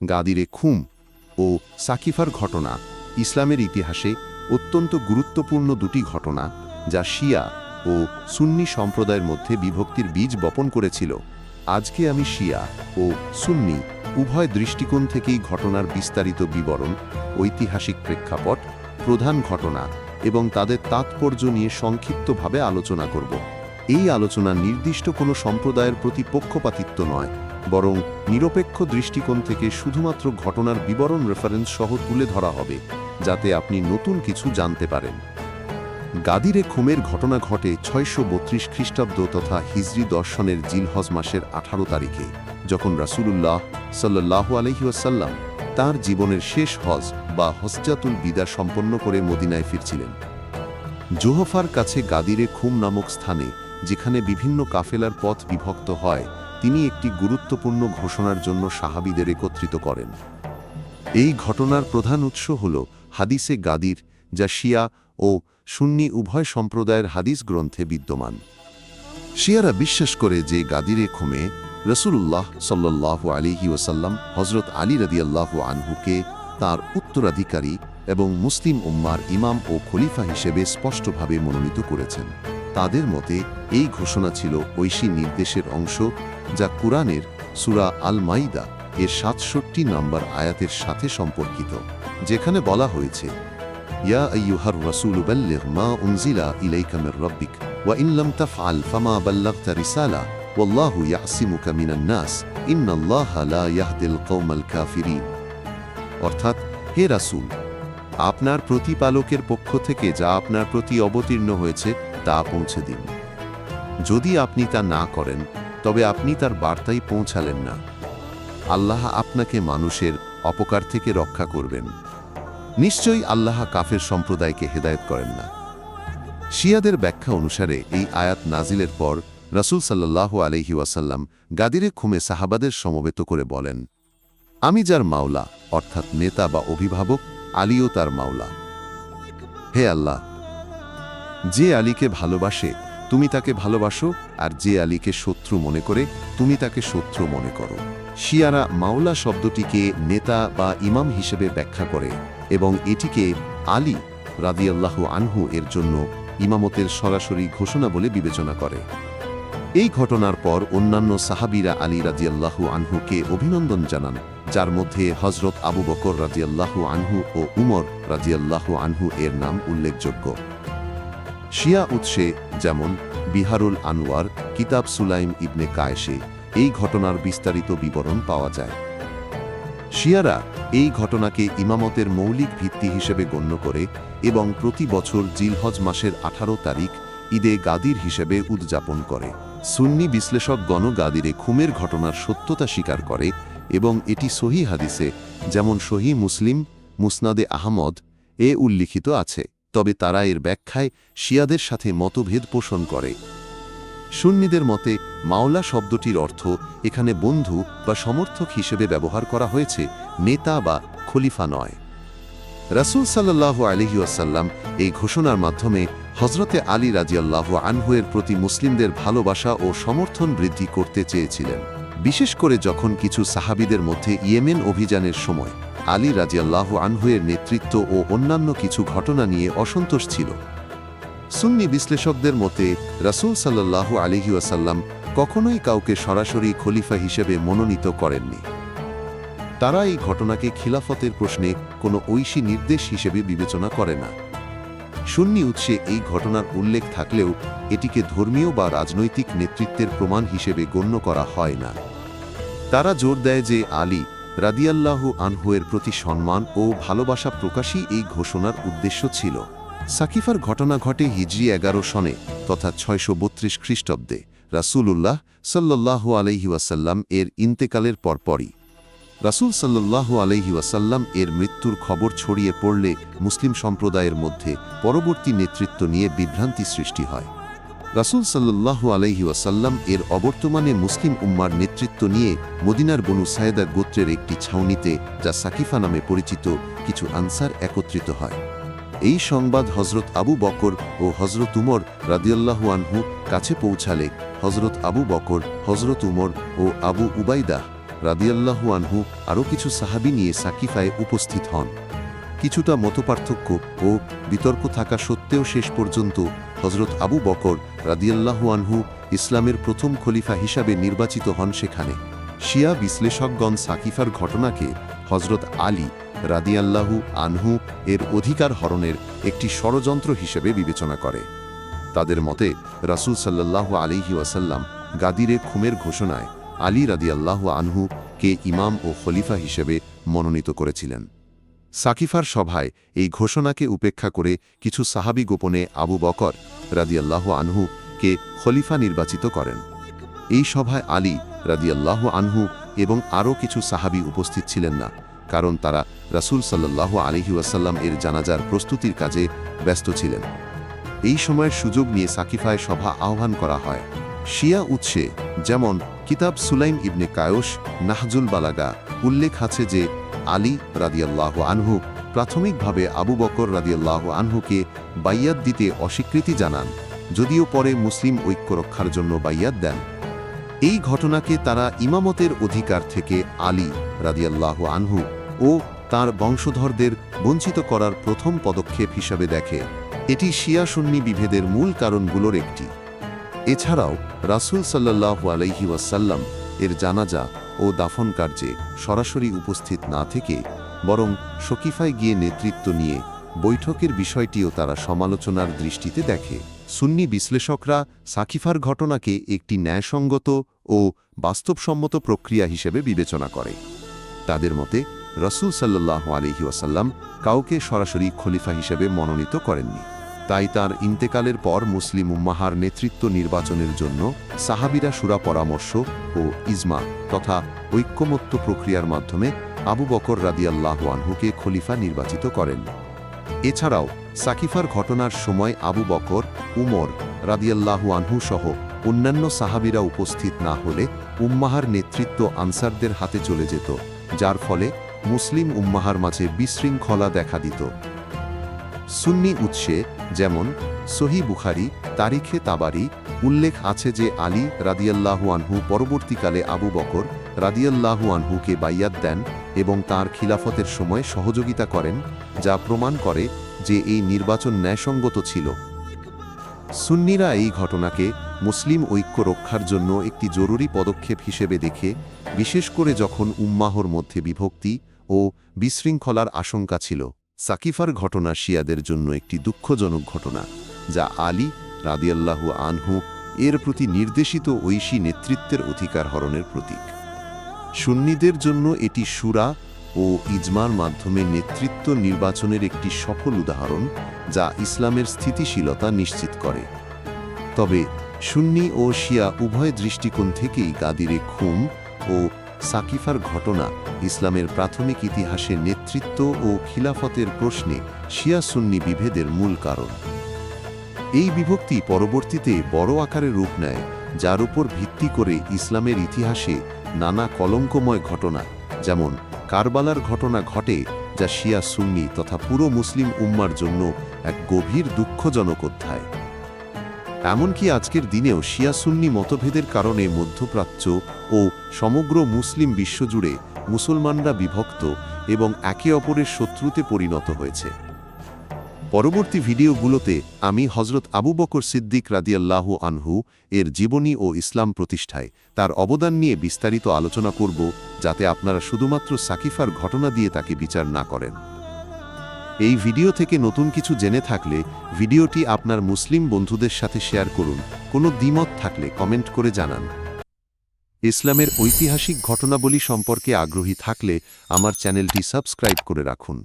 গাদিরে খুম ও সাকিফার ঘটনা ইসলামের ইতিহাসে অত্যন্ত গুরুত্বপূর্ণ দুটি ঘটনা, যা শিয়া ও সুন্নি সম্প্রদায়ের মধ্যে বিভক্তির বীজ বপন করেছিল। আজকে আমি শিয়া ও সুন্নি উভয় দৃষ্টিকোণ থেকেই ঘটনার বিস্তারিত বিবরণ, ঐতিহাসিক প্রেক্ষাপট, প্রধান ঘটনা এবং তাদের তাৎপর্য নিয়ে সংক্ষিপ্তভাবে আলোচনা করব। এই আলোচনা নির্দিষ্ট কোনো সম্প্রদায়ের প্রতি পক্ষপাতিত্ব নয় বরং নিরপেক্ষ দৃষ্টিকোণ থেকে শুধুমাত্র ঘটনার বিবরণ রেফারেন্স সহ তুলে ধরা হবে, যাতে আপনি নতুন কিছু জানতে পারেন। গাদিরে খুমের ঘটনা ঘটে ছয়শো বত্রিশ খ্রিস্টাব্দ তথা হিজরি দর্শনের জিলহজ মাসের আঠারো তারিখে, যখন রাসূলুল্লাহ সাল্লাহ আলহিউসাল্লাম তার জীবনের শেষ হজ বা হজজাতুল বিদা সম্পন্ন করে মদিনায় ফিরছিলেন। জোহফার কাছে গাদিরে খুম নামক স্থানে, যেখানে বিভিন্ন কাফেলার পথ বিভক্ত হয় তিনি একটি গুরুত্বপূর্ণ ঘোষণার জন্য সাহাবিদের একত্রিত করেন। এই ঘটনার প্রধান উৎস হল হাদিসে গাদির, যা শিয়া ও সুন্নি উভয় সম্প্রদায়ের হাদিস গ্রন্থে বিদ্যমান। শিয়ারা বিশ্বাস করে যে গাদিরে খুমে রসুল্লাহ সাল্লাহ আলিহি ওসাল্লাম হজরত আলী রদিয়াল্লাহু আনহুকে তার উত্তরাধিকারী এবং মুসলিম উম্মার ইমাম ও খলিফা হিসেবে স্পষ্টভাবে মনোনীত করেছেন। তাদের মতে এই ঘোষণা ছিল ঐশী নির্দেশের অংশ, যা কুরআনের সুরা আল মাইদা এর সাতষট্টি নম্বর আয়াতের সাথে সম্পর্কিত, যেখানে বলা হয়েছে, ইয়া আইয়ুহার রাসূল মা উনজিলা ওয়া রিসালা, ওয়াল্লাহু নাস লা ইয়াহদিল কওমাল কাফিরিন। অর্থাৎ, হে রাসূল, আপনার প্রতিপালকের পক্ষ থেকে যা আপনার প্রতি অবতীর্ণ হয়েছে তা পৌঁছে দিন। যদি আপনি তা না করেন, তবে আপনি তার বার্তাই পৌঁছালেন না। আল্লাহ আপনাকে মানুষের অপকার থেকে রক্ষা করবেন। নিশ্চয়ই আল্লাহ কাফের সম্প্রদায়কে হেদায়ত করেন না। শিয়াদের ব্যাখ্যা অনুসারে এই আয়াত নাজিলের পর রাসূল সাল্লাহ আলহি ওয়াসাল্লাম গাদিরে খুমে সাহাবাদের সমবেত করে বলেন, আমি যার মাওলা, অর্থাৎ নেতা বা অভিভাবক, আলীও তার মাওলা। হে আল্লাহ যে আলীকে ভালোবাসে, তুমি তাকে ভালোবাসো, আর যে আলীকে শত্রু মনে করে, তুমি তাকে শত্রু মনে করো। শিয়ারা মাওলা শব্দটিকে নেতা বা ইমাম হিসেবে ব্যাখ্যা করে এবং এটিকে আলী রাদিয়াল্লাহু আনহু এর জন্য ইমামতের সরাসরি ঘোষণা বলে বিবেচনা করে। এই ঘটনার পর অন্যান্য সাহাবিরা আলী রাজিয়াল্লাহু আনহুকে অভিনন্দন জানান, যার মধ্যে হজরত আবু বকর রাজিয়াল্লাহু আনহু ও উমর রাজিয়াল্লাহু আনহু এর নাম উল্লেখযোগ্য। শিয়া উৎসে যেমন বিহারুল আনোয়ার, কিতাব সুলাইম ইবনে কায়েশে এই ঘটনার বিস্তারিত বিবরণ পাওয়া যায়। শিয়ারা এই ঘটনাকে ইমামতের মৌলিক ভিত্তি হিসেবে গণ্য করে এবং প্রতি বছর জিলহজ মাসের আঠারো তারিখ ঈদে গাদির হিসেবে উদযাপন করে। সুন্নি বিশ্লেষক গণ গাদিরে খুমের ঘটনার সত্যতা স্বীকার করে এবং এটি সহি হাদিসে, যেমন সহি মুসলিম, মুসনাদে আহমদ, এ উল্লিখিত আছে। তবে তারা এর ব্যাখ্যায় শিয়াদের সাথে মতভেদ পোষণ করে। সুন্নিদের মতে, মাওলা শব্দটির অর্থ এখানে বন্ধু বা সমর্থক হিসেবে ব্যবহার করা হয়েছে, নেতা বা খলিফা নয়। রাসূল সাল্লাহ আলহিউসাল্লাম এই ঘোষণার মাধ্যমে হজরতে আলী রাজিয়াল্লাহ আনহুয়ের প্রতি মুসলিমদের ভালোবাসা ও সমর্থন বৃদ্ধি করতে চেয়েছিলেন। বিশেষ করে যখন কিছু সাহাবিদের মধ্যে ইয়েমেন অভিযানের সময় আলী রাজিয়াল্লাহ আনহুয়ের নেতৃত্ব ও অন্যান্য কিছু ঘটনা নিয়ে অসন্তোষ ছিল। সুন্নি বিশ্লেষকদের মতে, রাসূল সাল্লাল্লাহু আলিহি ওয়াসাল্লাম কখনোই কাউকে সরাসরি খলিফা হিসেবে মনোনীত করেননি। তারা এই ঘটনাকে খিলাফতের প্রশ্নে কোনো ঐশী নির্দেশ হিসেবে বিবেচনা করে না। সুন্নি উৎসে এই ঘটনার উল্লেখ থাকলেও এটিকে ধর্মীয় বা রাজনৈতিক নেতৃত্বের প্রমাণ হিসেবে গণ্য করা হয় না। তারা জোর দেয় যে আলী রাদিয়াল্লাহু আনহুয়ের প্রতি সম্মান ও ভালোবাসা প্রকাশই এই ঘোষণার উদ্দেশ্য ছিল। সাকিফার ঘটনা ঘটে হিজরি এগারো সনে তথা ছয়শো বত্রিশ খ্রিস্টাব্দে রাসূলুল্লাহ সাল্লাহ আলহি ওয়াসাল্লাম এর ইন্তেকালের পরপরই। রাসূল সাল্লাল্লাহু আলহি ওয়াসাল্লাম এর মৃত্যুর খবর ছড়িয়ে পড়লে মুসলিম সম্প্রদায়ের মধ্যে পরবর্তী নেতৃত্ব নিয়ে বিভ্রান্তি সৃষ্টি হয়। রাসূল সাল্লাল্লাহু আলহি ওয়াসাল্লাম এর অবর্তমানে মুসলিম উম্মার নেতৃত্ব নিয়ে মদিনার বনু সায়েদা গোত্রের একটি ছাউনিতে, যা সাকিফা নামে পরিচিত, কিছু আনসার একত্রিত হয়। এই সংবাদ হজরত আবু বকর ও হজরত উমর রাদিয়াল্লাহু আনহু কাছে পৌঁছালে হজরত আবু বকর হজরত উমর ও আবু উবাইদা রাদিয়াল্লাহু আনহু আরও কিছু সাহাবি নিয়ে সাকিফায় উপস্থিত হন। কিছুটা মতপার্থক্য ও বিতর্ক থাকা সত্ত্বেও শেষ পর্যন্ত হজরত আবু বকর রাদিয়াল্লাহু আনহু ইসলামের প্রথম খলিফা হিসাবে নির্বাচিত হন সেখানে। শিয়া বিশ্লেষকগণ সাকিফার ঘটনাকে হজরত আলী রাদিয়াল্লাহু আনহু এর অধিকার হরণের একটি ষড়যন্ত্র হিসেবে বিবেচনা করে। তাদের মতে, রাসূল সাল্লাল্লাহু আলিহি ওয়াসাল্লাম গাদিরে খুমের ঘোষণায় আলী রাদিয়াল্লাহু আনহু কে ইমাম ও খলিফা হিসেবে মনোনীত করেছিলেন। সাকিফার সভায় এই ঘোষণাকে উপেক্ষা করে কিছু সাহাবি গোপনে আবু বকর রাদিয়াল্লাহু আনহু কে খলিফা নির্বাচিত করেন। এই সভায় আলী রাদিয়াল্লাহু আনহু এবং আরও কিছু সাহাবি উপস্থিত ছিলেন না, কারণ তারা রাসূল সাল্লাল্লাহু আলিহি ওয়াসাল্লাম এর জানাজার প্রস্তুতির কাজে ব্যস্ত ছিলেন। এই সময়ের সুযোগ নিয়ে সাকিফায় সভা আহ্বান করা হয়। শিয়া উৎসে যেমন কিতাব সুলাইম ইবনে কায়স নাহজুল বালাগা উল্লেখ আছে যে আলী রাদিয়াল্লাহ আনহু প্রাথমিকভাবে আবু বকর রাদিয়াল্লাহ আনহুকে বাইয়াত দিতে অস্বীকৃতি জানান, যদিও পরে মুসলিম ঐক্য রক্ষার জন্য বাইয়াত দেন। এই ঘটনাকে তারা ইমামতের অধিকার থেকে আলী রাদিয়াল্লাহ আনহু ও তার বংশধরদের বঞ্চিত করার প্রথম পদক্ষেপ হিসাবে দেখে। এটি শিয়া সুন্নি বিভেদের মূল কারণগুলোর একটি। এছাড়াও রাসূল সাল্লাল্লাহু আলাইহি ওয়াসাল্লাম এর জানাজা ও দাফন কার্যে সরাসরি উপস্থিত না থেকে বরং শকিফায় গিয়ে নেতৃত্ব নিয়ে বৈঠকের বিষয়টিও তারা সমালোচনার দৃষ্টিতে দেখে। সুন্নি বিশ্লেষকরা সাকিফার ঘটনাকে একটি ন্যায়সঙ্গত ও বাস্তবসম্মত প্রক্রিয়া হিসেবে বিবেচনা করে। তাদের মতে, রসুল সাল্লাহ আলহি ওয়াসাল্লাম কাউকে সরাসরি খলিফা হিসেবে মনোনীত করেননি। তাই তার ইন্তেকালের পর মুসলিম উম্মাহার নেতৃত্ব নির্বাচনের জন্য সাহাবিরা সুরা পরামর্শ ও ইজমা তথা ঐক্যমত্য প্রক্রিয়ার মাধ্যমে আবু বকর রাদিয়াল্লাহ আনহুকে খলিফা নির্বাচিত করেন। এছাড়াও সাকিফার ঘটনার সময় আবু বকর, উমর রাদিয়াল্লাহু আনহু সহ অন্যান্য সাহাবিরা উপস্থিত না হলে উম্মাহার নেতৃত্ব আনসারদের হাতে চলে যেত, যার ফলে মুসলিম উম্মাহার মাঝে বিশৃঙ্খলা দেখা দিত। সুন্নি উৎসে যেমন সহি বুখারি, তারিখে তাবারি উল্লেখ আছে যে আলী রাদিয়াল্লাহু আনহু পরবর্তীকালে আবু বকর রাদিয়াল্লাহু আনহুকে বাইয়াত দেন এবং তার খিলাফতের সময় সহযোগিতা করেন, যা প্রমাণ করে যে এই নির্বাচন ন্যায়সঙ্গত ছিল। সুন্নিরা এই ঘটনাকে মুসলিম ঐক্য রক্ষার জন্য একটি জরুরি পদক্ষেপ হিসেবে দেখে, বিশেষ করে যখন উম্মাহর মধ্যে বিভক্তি ও বিশৃঙ্খলার আশঙ্কা ছিল। সাকিফার ঘটনা শিয়াদের জন্য একটি দুঃখজনক ঘটনা, যা আলী রাদিয়াল্লাহু আনহু এর প্রতি নির্দেশিত ঐশী নেতৃত্বের অধিকার হরণের প্রতীক। সুন্নিদের জন্য এটি সুরা ও ইজমার মাধ্যমে নেতৃত্ব নির্বাচনের একটি সফল উদাহরণ, যা ইসলামের স্থিতিশীলতা নিশ্চিত করে। তবে সুন্নি ও শিয়া উভয় দৃষ্টিকোণ থেকেই গাদিরে খুম ও সাকিফার ঘটনা, ইসলামের প্রাথমিক ইতিহাসে নেতৃত্ব ও খিলাফতের প্রশ্নে শিয়া সুন্নি বিভেদের মূল কারণ। এই বিভক্তি পরবর্তীতে বড় আকারে রূপ নেয়, যার উপর ভিত্তি করে ইসলামের ইতিহাসে নানা কলঙ্কময় ঘটনা, যেমন কারবালার ঘটনা ঘটে, যা শিয়া সুন্নি তথা পুরো মুসলিম উম্মার জন্য এক গভীর দুঃখজনক অধ্যায়। এমনকি আজকের দিনেও শিয়া সুন্নি মতভেদের কারণে মধ্যপ্রাচ্য ও সমগ্র মুসলিম বিশ্বজুড়ে মুসলমানরা বিভক্ত এবং একে অপরের শত্রুতে পরিণত হয়েছে। পরবর্তী ভিডিওগুলোতে আমি হজরত আবু বকর সিদ্দিক রাদিয়াল্লাহ আনহু এর জীবনী ও ইসলাম প্রতিষ্ঠায় তার অবদান নিয়ে বিস্তারিত আলোচনা করব, যাতে আপনারা শুধুমাত্র সাকিফার ঘটনা দিয়ে তাকে বিচার না করেন। এই ভিডিও থেকে নতুন কিছু জেনে থাকলে ভিডিওটি আপনার মুসলিম বন্ধুদের সাথে শেয়ার করুন। কোনো দ্বিমত থাকলে কমেন্ট করে জানান। ইসলামের ঐতিহাসিক ঘটনাবলী সম্পর্কে আগ্রহী থাকলে আমার চ্যানেলটি সাবস্ক্রাইব করে রাখুন।